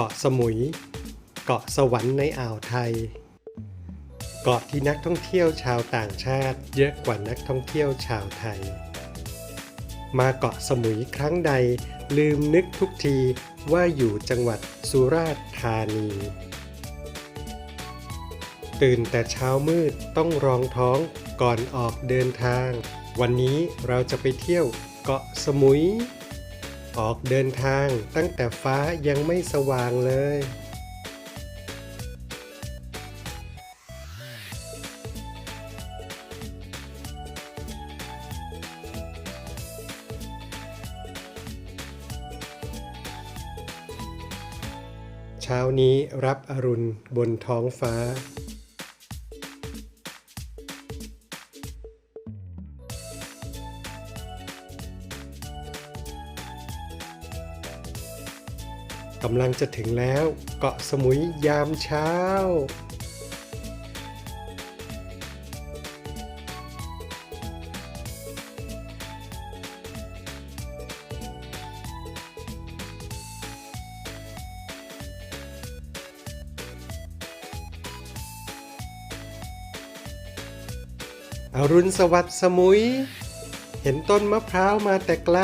เกาะสมุย เกาะสวรรค์ในอ่าวไทย เกาะที่นักท่องเที่ยวชาวต่างชาติ เยอะกว่านักท่องเที่ยวชาวไทย มาเกาะสมุยครั้งใด ลืมนึกทุกทีว่าอยู่จังหวัดสุราษฎร์ธานี ตื่นแต่เช้ามืดต้องรองท้องก่อนออกเดินทาง วันนี้เราจะไปเที่ยวเกาะสมุย ออกเดินทางตั้งแต่ฟ้ายังไม่สว่างเลย เช้านี้รับอรุณบนท้องฟ้า กำลังจะถึงแล้วเกาะสมุยยามเช้า อรุณสวัสดิ์สมุย เห็นต้นมะพร้าวมาแต่ไกล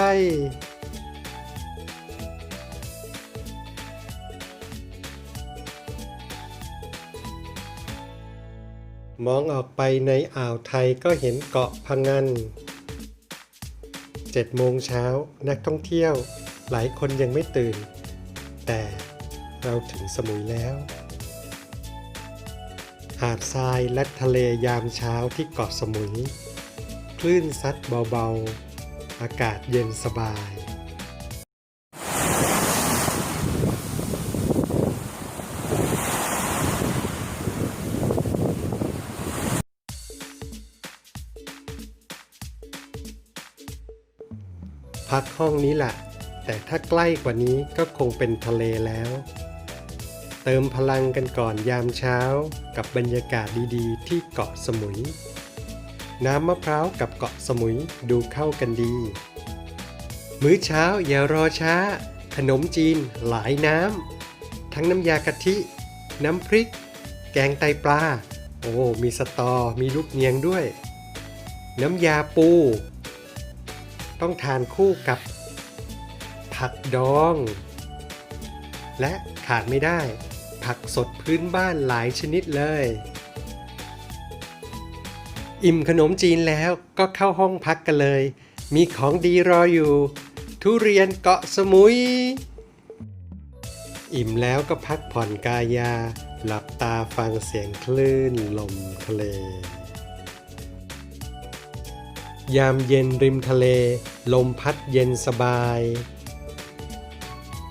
มองออกไปในอ่าวไทยก็เห็นเกาะพังงันเจ็ดโมงเช้านักท่องเที่ยวหลายคนยังไม่ตื่น แต่เราถึงสมุยแล้ว หาดทรายและทะเลยามเช้าที่เกาะสมุย คลื่นซัดเบาๆ อากาศเย็นสบาย พักห้องนี้แหละแต่ถ้าใกล้กว่านี้ก็คงเป็นทะเลแล้ว เติมพลังกันก่อนยามเช้ากับบรรยากาศดีๆ ที่เกาะสมุย น้ำมะพร้าวกับเกาะสมุยดูเข้ากันดี มื้อเช้าอย่ารอช้า ขนมจีนหลายน้ำทั้งน้ำยากะทิ น้ำพริก แกงไตปลา โอ้ มีสตอ มีลูกเนียงด้วย น้ำยาปู ต้องทานคู่กับผักดอง และขาดไม่ได้ ผักสดพื้นบ้านหลายชนิดเลย อิ่มขนมจีนแล้วก็เข้าห้องพักกันเลย มีของดีรออยู่ ทุเรียนเกาะสมุย อิ่มแล้วก็พักผ่อนกายา หลับตาฟังเสียงคลื่นลมทะเล ยามเย็นริมทะเล ลมพัดเย็นสบาย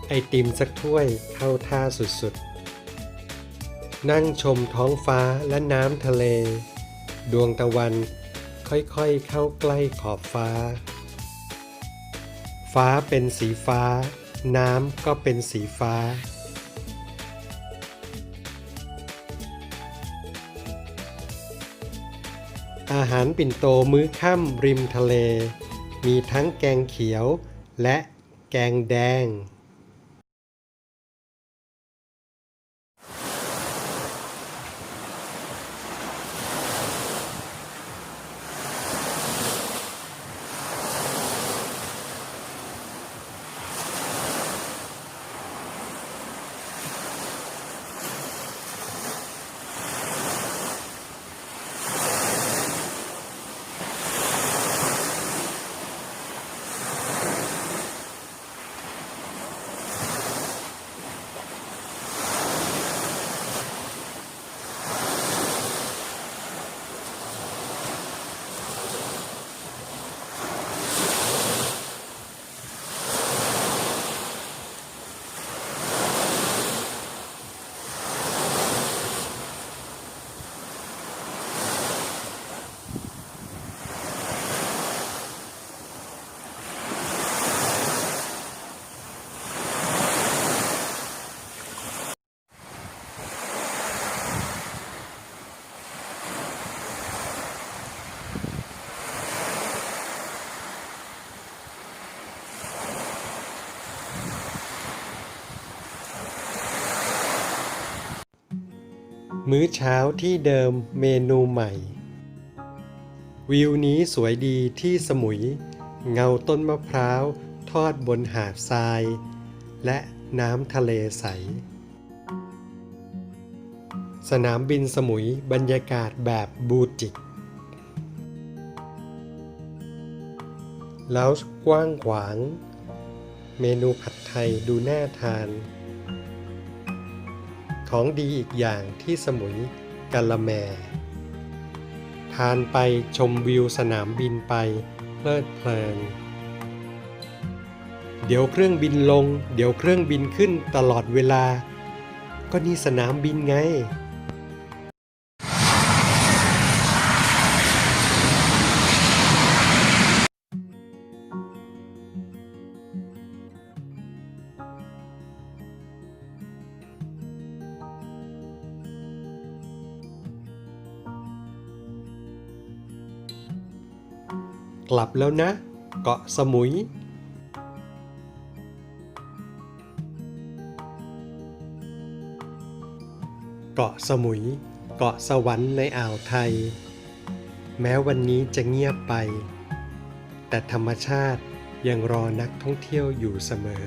ไอติมสักถ้วยเข้าท่าสุดๆ นั่งชมท้องฟ้าและน้ำทะเล ดวงตะวันค่อยๆเข้าใกล้ขอบฟ้า ฟ้าเป็นสีฟ้า น้ำก็เป็นสีฟ้า อาหารปิ่นโตมื้อค่ำริมทะเล มีทั้งแกงเขียวและแกงแดง มื้อเช้าที่เดิมเมนูใหม่ วิวนี้สวยดีที่สมุย เงาต้นมะพร้าว ทอดบนหาดทราย และน้ำทะเลใส สนามบินสมุยบรรยากาศแบบบูติกแล้วกว้างขวาง เมนูผัดไทยดูน่าทาน ของดีอีกอย่างที่สมุยกาละแม ทานไปชมวิวสนามบินไปเพลิดเพลิน เดี๋ยวเครื่องบินลง เดี๋ยวเครื่องบินขึ้นตลอดเวลา ก็นี่สนามบินไง หลับแล้วนะ เกาะสมุยเกาะสมุย เกาะสวรรค์ในอ่าวไทย แม้วันนี้จะเงียบไป แต่ธรรมชาติยังรอนักท่องเที่ยวอยู่เสมอ